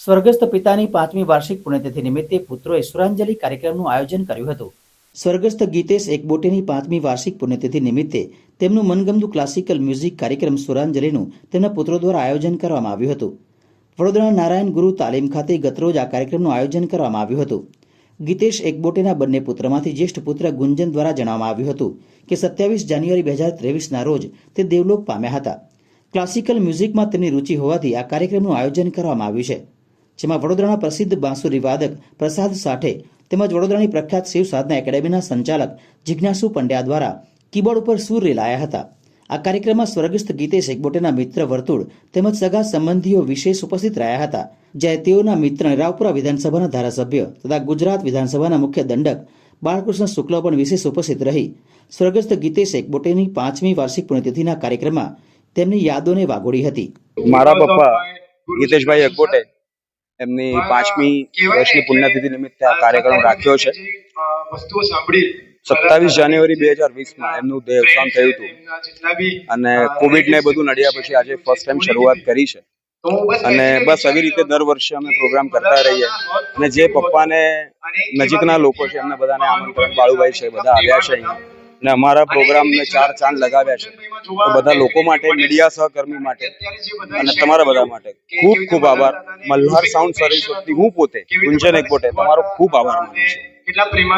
સ્વર્ગસ્થ પિતાની પાંચમી વાર્ષિક પુણ્યતિથિ નિમિત્તે પુત્રોએ સુરાંજલિ કાર્યક્રમનું આયોજન કર્યું હતું. સ્વર્ગસ્થ ગીતેશ એકબોટેની પાંચમી વાર્ષિક પુણ્યતિથિ નિમિત્તે તેમનું મનગમતું ક્લાસિકલ મ્યુઝિક કાર્યક્રમ સુરાંજલિનું તેમના પુત્રો દ્વારા આયોજન કરવામાં આવ્યું હતું. વડોદરા નારાયણ ગુરુ તાલીમ ખાતે ગતરોજ આ કાર્યક્રમનું આયોજન કરવામાં આવ્યું હતું. ગીતેશ એકબોટેના બંને પુત્રમાંથી જ્યેષ્ઠ પુત્ર ગુંજન દ્વારા જણાવવામાં આવ્યું હતું કે સત્યાવીસ જાન્યુઆરી બે હજાર ત્રેવીસના રોજ તે દેવલોક પામ્યા હતા. ક્લાસિકલ મ્યુઝિકમાં તેમની રુચિ હોવાથી આ કાર્યક્રમનું આયોજન કરવામાં આવ્યું છે. જેમાં વડોદરાના પ્રસિદ્ધ બાંસુરી વાદક પ્રસાદ સાઠે તેમજ વડોદરાની પ્રખ્યાત શિવ સાધના એકેડેમીના સંચાલક જિજ્ઞાસુ પંડ્યા દ્વારા કીબોર્ડ ઉપર સૂર રેલાયા હતા. આ કાર્યક્રમમાં સ્વર્ગસ્થ ગીતેશ એકબોટેના મિત્ર વર્તુળ તેમજ સગા સંબંધીઓ વિશેષ ઉપસ્થિત રહ્યા હતા, જ્યારે તેઓના મિત્ર રાવપુરા વિધાનસભાના ધારાસભ્ય તથા ગુજરાત વિધાનસભાના મુખ્ય દંડક બાળકૃષ્ણ શુક્લ પણ વિશેષ ઉપસ્થિત રહી. સ્વર્ગસ્થ ગીતેશ એકબોટેની પાંચમી વાર્ષિક પુણ્યતિથિના કાર્યક્રમમાં તેમની યાદોને વાગોડી હતી. મારા પપ્પા ગીતેશભાઈ અગોટે એમની પાંચમી વર્ષની પુણ્યતિથિ નિમિત્તે આ કાર્યક્રમ રાખ્યો છે. સત્તાવીસ જાન્યુઆરી બે હજાર વીસમાં એમનું દેવસાન થયું હતું. અને કોવિડ ને બધું નડ્યા પછી આજે ફર્સ્ટ ટાઈમ શરૂઆત કરી છે. અને બસ આવી રીતે દર વર્ષે અમે પ્રોગ્રામ કરતા રહીએ અને જે પપ્પાને નજીકના લોકો છે એમને બધાને આમંત્રણ બાળુભાઈ છે બધા આવ્યા છે અહીંયા. અને અમારા પ્રોગ્રામને ચાર ચાંદ લગાવ્યા છે. તો બધા લોકો માટે મીડિયા સહકર્મી માટે અને તમારા બધા માટે. ખૂબ ખૂબ આભાર. મલ્હાર સાઉન્ડ સર્વિસ હું પોતે ગુંજન એક પોતે. તમારો ખૂબ આભાર માનું છું.